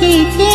一天。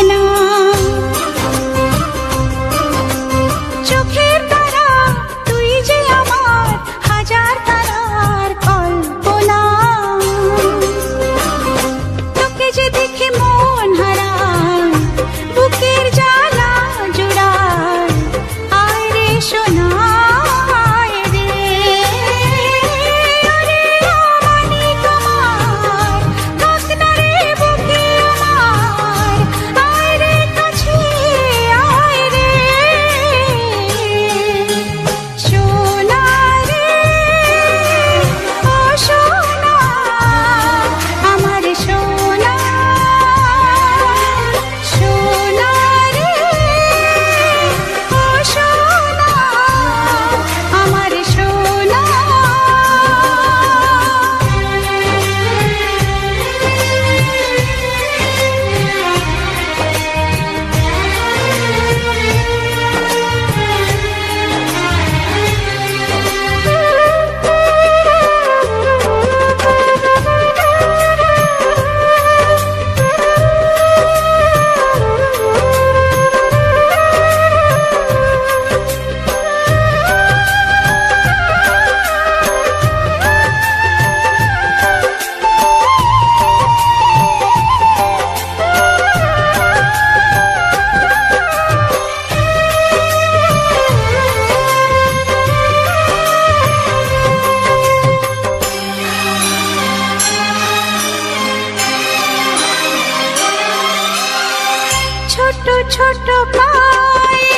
ছোট পায়ে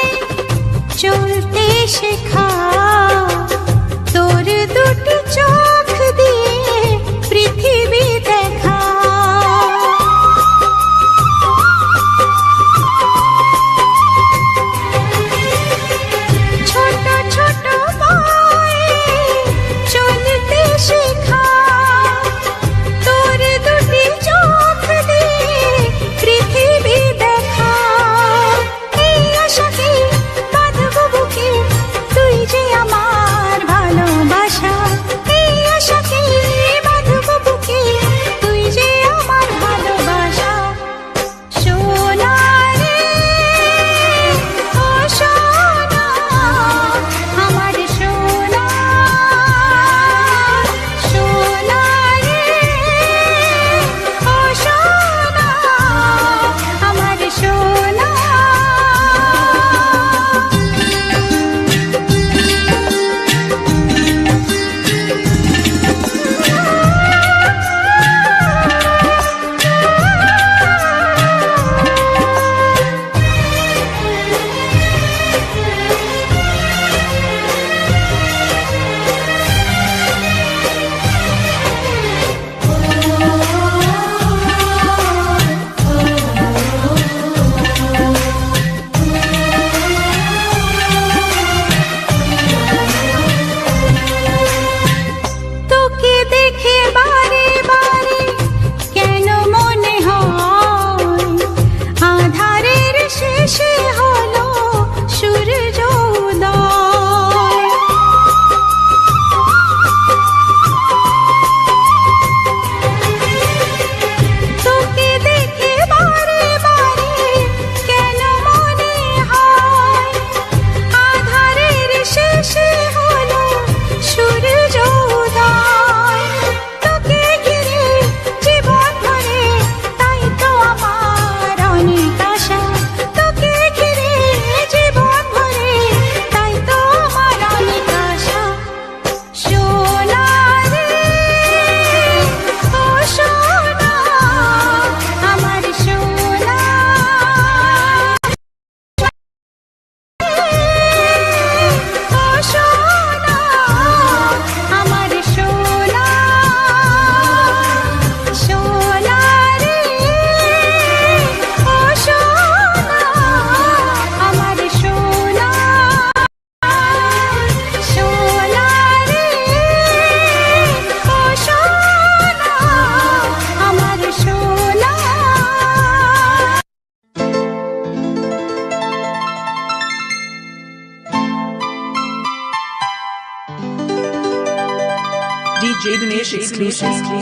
চলতে শেখা। তোর দুটি চোখ Shade Nation exclusive.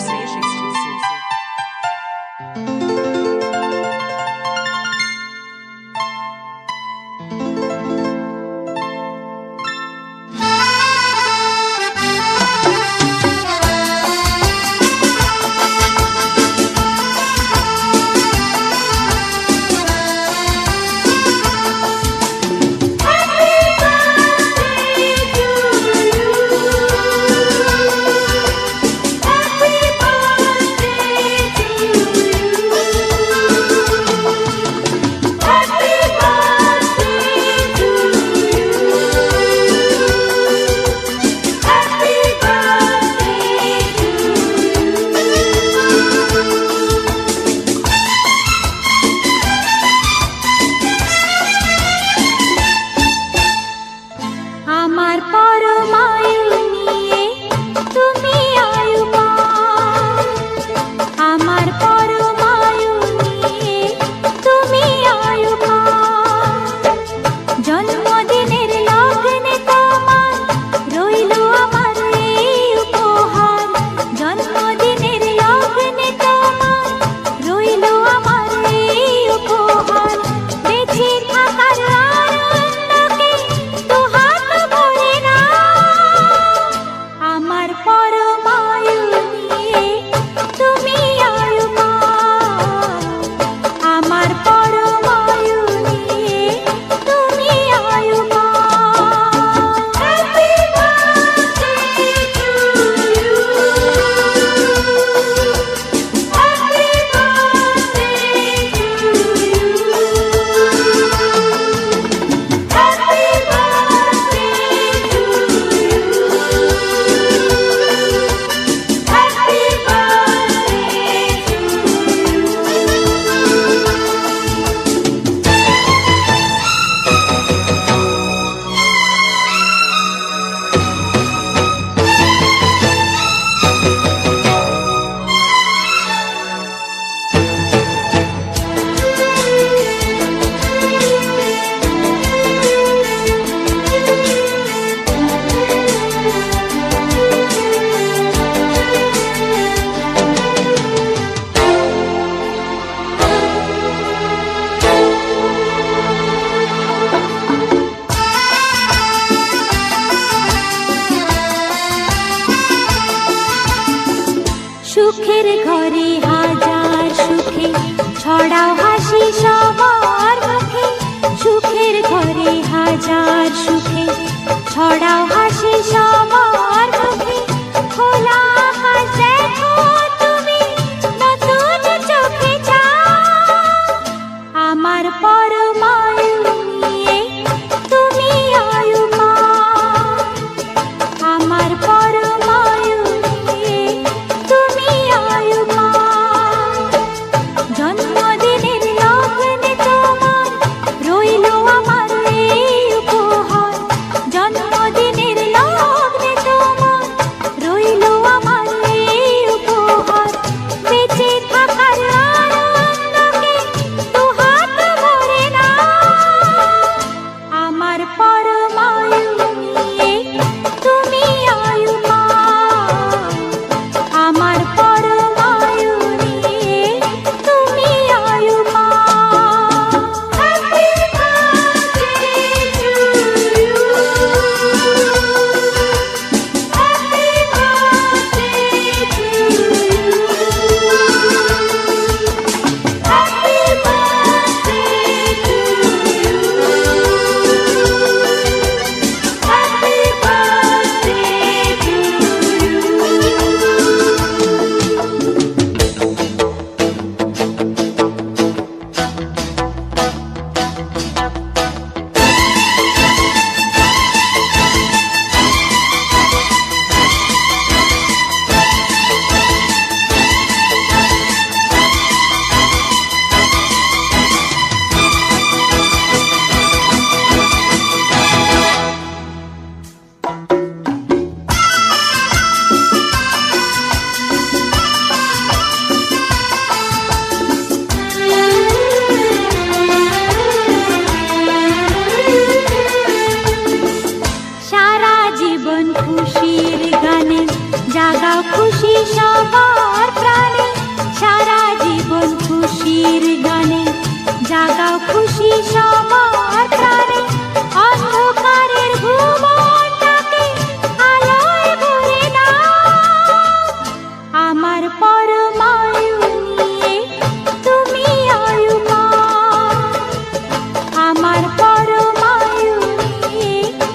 সুখের ঘরে হাজার সুখে, ছড়াও হাসি সবার মুখে সুখের ঘরে হাজার সুখে, ছড়াও হাসি সবার মুখে খোলা আকাশ তুমি, নতুন চোখে যা আমার পরমা 为什么？